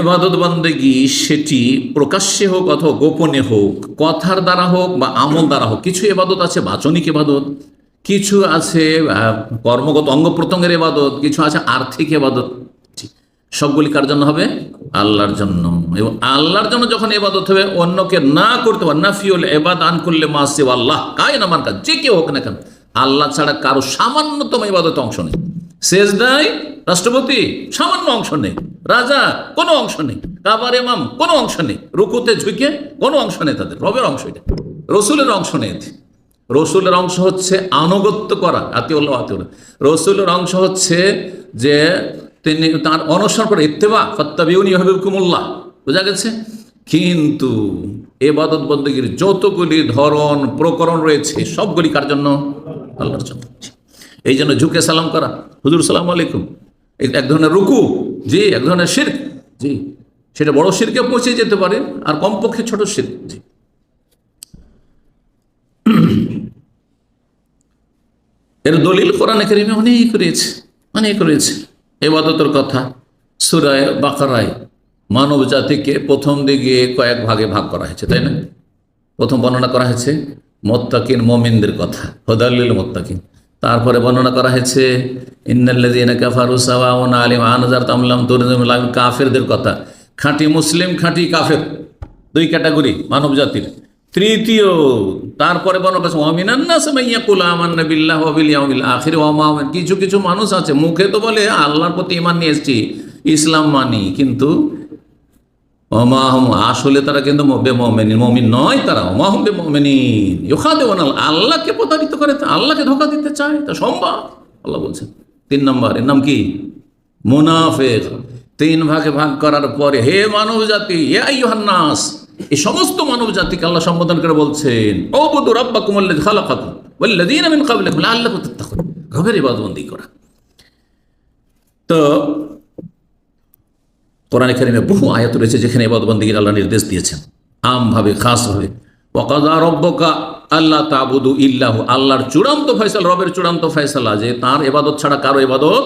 এবাদত বন্দেগি সেটি প্রকাশ্যে হোক অথবা গোপনে হোক, কথার দ্বারা হোক বা আমল দ্বারা হোক, কিছু এবাদত আছে, বাচনিক এবাদত কিছু আছে কর্মগত অঙ্গ প্রত্যঙ্গের এবাদত কিছু আছে আর্থিক এবাদত সবগুলি কার জন্য হবে? আল্লাহর জন্য। এবং আল্লাহর জন্য যখন এবাদত হবে, অন্যকে না করতে পারে না ফিউল এবাদ আন করলে মাসে আল্লাহ কায় না মার কাজ, যে কেউ হোক না কেন, আল্লাহ ছাড়া কারও সামান্যতম এবাদতে অংশ নেই। শেষ দেয় রাষ্ট্রপতি সামান্য অংশ নেই, রাজা কোনো অংশ নেই, কাবার এমাম কোনো অংশ নেই, রুকুতে ঝুঁকে কোনো অংশ নেই তাদের, রবের অংশ এটা, রসুলের অংশ নেই রসুলের অংশ হচ্ছে আনুগত্য করা, আতিউল্লাহ আতিউল্লাহ। রসুলের অংশ হচ্ছে যে তিনি তার অনুসরণ করে, ইত্তেবা, ফত্তাবিউনি হবিবকুমুল্লাহ, বোঝা গেছে? কিন্তু এবাদত বন্দীগীর যতগুলি ধরন, প্রকরণ রয়েছে, সবগুলি কার জন্য? আল্লাহর জন্য। এই জন্য ঝুঁকে সালাম করা। হুজুর, সালাম আলাইকুম। এক ধরনের রুকু, জি, এক ধরনের শির জি। সেটা বড় শিরকে পৌঁছে যেতে পারে, আর কমপক্ষে ছোট শির জি। এর দলিল কোরআন কারিমে অনেক রয়েছে অনেক রয়েছে। এবাদতের কথা, সুরায় বাকারায় মানব জাতিকে প্রথম দিকে কয়েক ভাগে ভাগ করা হয়েছে, তাই না? প্রথম বর্ণনা করা হয়েছে, মোত্তাকিন মমিনদের কথা, হদাল্লিল মোত্তাকিন। তারপরে বর্ণনা করা হয়েছে, ইন্নাল্লাযীনা কাফারু সাওয়াউন আলিম আনজার তামলাম তুরজুম কাফেরদের কথা। খাঁটি মুসলিম, খাঁটি কাফের, দুই ক্যাটাগরি মানব জাতির। তৃতীয়, তারপরে বর্ণনা করেছে অমিনান্না সামাইয়া কুলা আমান্না বিল্লাহ ওয়া বিল আখির। মা, কিছু কিছু মানুষ আছে, মুখে তো বলে, আল্লাহর প্রতি ঈমান নিয়ে এসেছি, ইসলাম মানি। কিন্তু অমাহম, আসলে তারা কিন্তু বেমমিন, মমিন নয় তারা অমাহম বেমমিন ইউখা দেওয়ান আল্লাহকে প্রতারিত করে, আল্লাহকে ধোকা দিতে চায় তা সম্ভব, আল্লাহ বলছেন। তিন নম্বর, এর নাম কি? মুনাফেক। তিন ভাগে ভাগ করার পরে, হে মানব জাতি, হে আইহান্নাস এই সমস্ত মানব জাতিকে আল্লাহ সম্বোধন করে বলছেন ও বুধু রব্বা কুমল্লে খালাকাকুম ওয়াল্লাযীনা মিন ক্বাবলিকুম লাআল্লাকুম তাত্তাকুন। রবের ইবাদতবন্দি করা। তো কোরআন কারিমে বহু আয়াত রয়েছে যেখানে এবাদবন্দিগির আল্লাহ নির্দেশ দিয়েছেন। আমভাবে, খাসভাবে ওকাদা রব্বকা আল্লাহ তাবুদু ইল্লাহু আল্লাহর চূড়ান্ত ফয়সাল, রবের চূড়ান্ত ফয়সালা যে তার এবাদত ছাড়া কারও এবাদত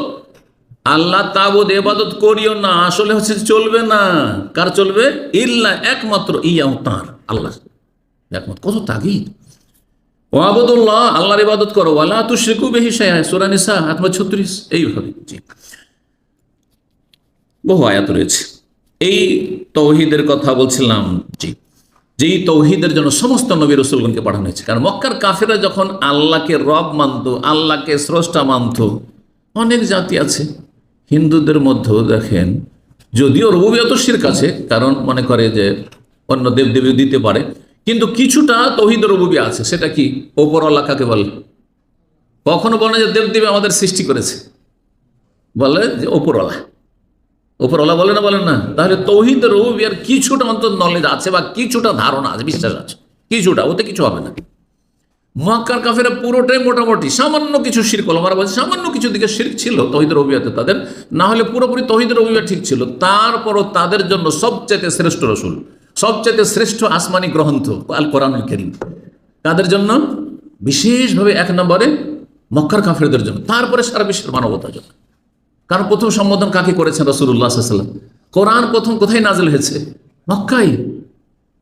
আল্লাহ তাবুদ এবাদত করিও না, আসলে হচ্ছে চলবে না। কার চলবে? ইল্লা একমাত্র ইয়াও তার আল্লাহ একমাত্র। কত তাগিদ। ওয়াবুদুল্লাহ, আল্লাহর ইবাদত করো। ওয়ালা তুশরিকু বিহি শাইআ সূরা নিসা আত্মা 36 এইভাবে। জি। বহু আয়াত রয়েছে। এই তৌহিদের কথা বলছিলাম, জি। যেই তৌহিদের জন্য সমস্ত নবী রসুলগণকে পাঠানো হয়েছে। কারণ মক্কার কাফেরা যখন আল্লাহকে রব মানত, আল্লাহকে স্রষ্টা মানত, অনেক জাতি আছে। হিন্দুদের মধ্যেও দেখেন, যদিও রবুবিয়ত শির্ক আছে, কারণ মনে করে যে অন্য দেবদেবী দিতে পারে। কিন্তু কিছুটা তৌহিদ রবুবি আছে, সেটা কি ওপর আল্লাহ কাকে বলে? কখনো বলে যে দেবদেবী আমাদের সৃষ্টি করেছে। বলে যে ওপরওয়ালা ওপরওয়ালা বলে না বলেন না? তাহলে তৌহিদ রুবিয়ার কিছুটা অন্তত নলেজ আছে বা কিছুটা ধারণা আছে, বিশ্বাস আছে? কিছুটা, ওতে কিছু হবে না। মক্কার কাফেরা পুরোটাই মোটামুটি, সামান্য কিছু শির আমরা বলছি, সামান্য কিছু দিকে শির ছিল তহিদ রবিয়াতে তাদের। না হলে পুরোপুরি তহিদ রবিয়া ঠিক ছিল। তারপরও তাদের জন্য সবচেয়ে শ্রেষ্ঠ রসুল সবচেয়ে শ্রেষ্ঠ আসমানি গ্রন্থ আল কোরআনুল করিম। তাদের জন্য? বিশেষভাবে এক নম্বরে মক্কার কাফেরদের জন্য, তারপরে সারা বিশ্বের মানবতার জন্য। কারণ প্রথম সম্বোধন কাকে করেছেন রসুল্লাহ সাল্লাম কোরআন প্রথম কোথায় নাজল হয়েছে? মক্কাই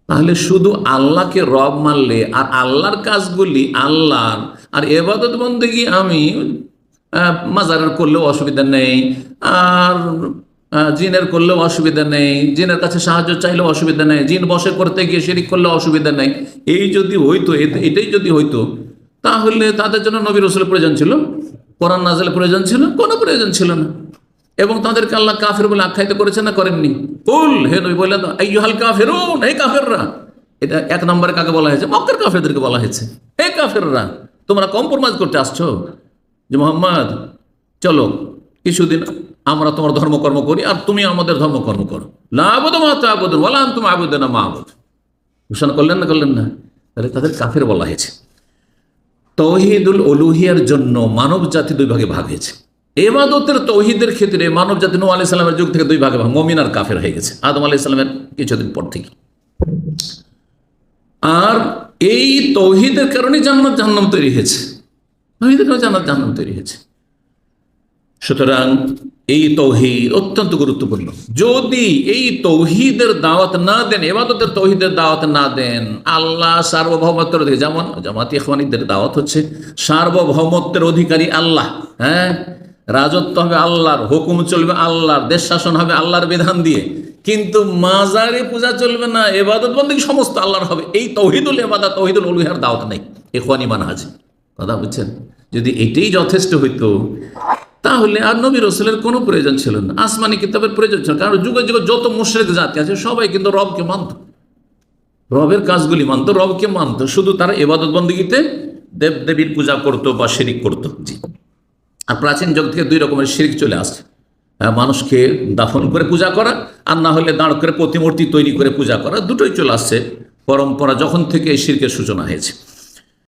তাহলে শুধু আল্লাহকে রব মানলে আর আল্লাহর কাজগুলি আল্লাহর, আর এবাদত বন্দেগি আমি মাজারের করলেও অসুবিধা নেই, আর জিনের করলেও অসুবিধা নেই, জিনের কাছে সাহায্য চাইলেও অসুবিধা নেই, জিন বসে করতে গিয়ে শিরিক করলেও অসুবিধা নেই। এই যদি হইতো এটাই যদি হইতো তাহলে তাদের জন্য নবী রসুলের প্রয়োজন ছিল? কোরআন নাজেলের প্রয়োজন ছিল? কোনো প্রয়োজন ছিল না। এবং তাদেরকে আল্লাহ কাফের বলে আখ্যায়িত করেছেন না, করেননি। কুল, হে নবী বললে তো এই হাল কাফেরুন, হে কাফেররা। এটা এক নম্বরে কাকে বলা হয়েছে? মক্কার কাফেরদেরকে বলা হয়েছে। হে কাফেররা, তোমরা কম্প্রোমাইজ করতে আসছো। যে মোহাম্মদ, চলো, কিছুদিন আমরা তোমার ধর্মকর্ম করি আর তুমি আমাদের ধর্মকর্ম করো। না আবুদ মাতা আবুদ বলা তুমি আবুদ না মা আবুদ। ঘোষণা করলেন না করলেন না? তাহলে তাদের কাফের বলা হয়েছে। তৌহিদুল অলুহিয়ার জন্য মানব জাতি দুই ভাগে ভাগ হয়েছে। এবাদতের তহিদের ক্ষেত্রে মানব জাতি নু আলি সাল্লামের যুগ থেকে দুই ভাগে ভাগ, মমিন আর কাফের হয়ে গেছে। আদম আলি সাল্লামের কিছুদিন পর থেকে। আর এই তৌহিদের কারণে জান্নাত জাহান্নাম তৈরি হয়েছে। তৌহিদের কারণে জান্নাত জাহান্নাম তৈরি হয়েছে। সুতরাং এই তৌহিদ অত্যন্ত গুরুত্বপূর্ণ। যদি এই তৌহিদের দাওয়াত না দেন, এবাদতের তৌহিদের দাওয়াত না দেন, আল্লাহ সার্বভৌমত্বের অধিকারী, যেমন জামাতি ইখওয়ানিদের দাওয়াত হচ্ছে, সার্বভৌমত্বের অধিকারী আল্লাহ হ্যাঁ? রাজত্ব হবে আল্লাহর, হুকুম চলবে আল্লাহর, দেশ শাসন হবে আল্লাহর বিধান দিয়ে। কিন্তু মাজারে পূজা চলবে না, এবাদত বন্দী সমস্ত আল্লাহর হবে। এই তৌহিদুল এবাদা তৌহিদুল উলুহার দাওয়াত নেই, ইখওয়ানি মানহাজ। কথা বুঝছেন? যদি এটাই যথেষ্ট হইতো তাহলে আর নবী রসুলের কোনো প্রয়োজন ছিল না। আসমানি কিতাবের প্রয়োজন ছিল কারণ যুগে যুগে যত মুশ্রিক জাতি আছে, সবাই কিন্তু রবকে মানত। রবের কাজগুলি মানত, রবকে মানত। শুধু তারা এবাদত বন্দীতে দেব দেবীর পূজা করতো বা শিরিক করতো। জি। আর প্রাচীন যুগ থেকে দুই রকমের শিরিক চলে আসছে। মানুষকে দাফন করে পূজা করা, আর না হলে দাঁড় করে প্রতিমূর্তি তৈরি করে পূজা করা, দুটোই চলে আসছে। পরম্পরা যখন থেকে এই শিরকের সূচনা হয়েছে।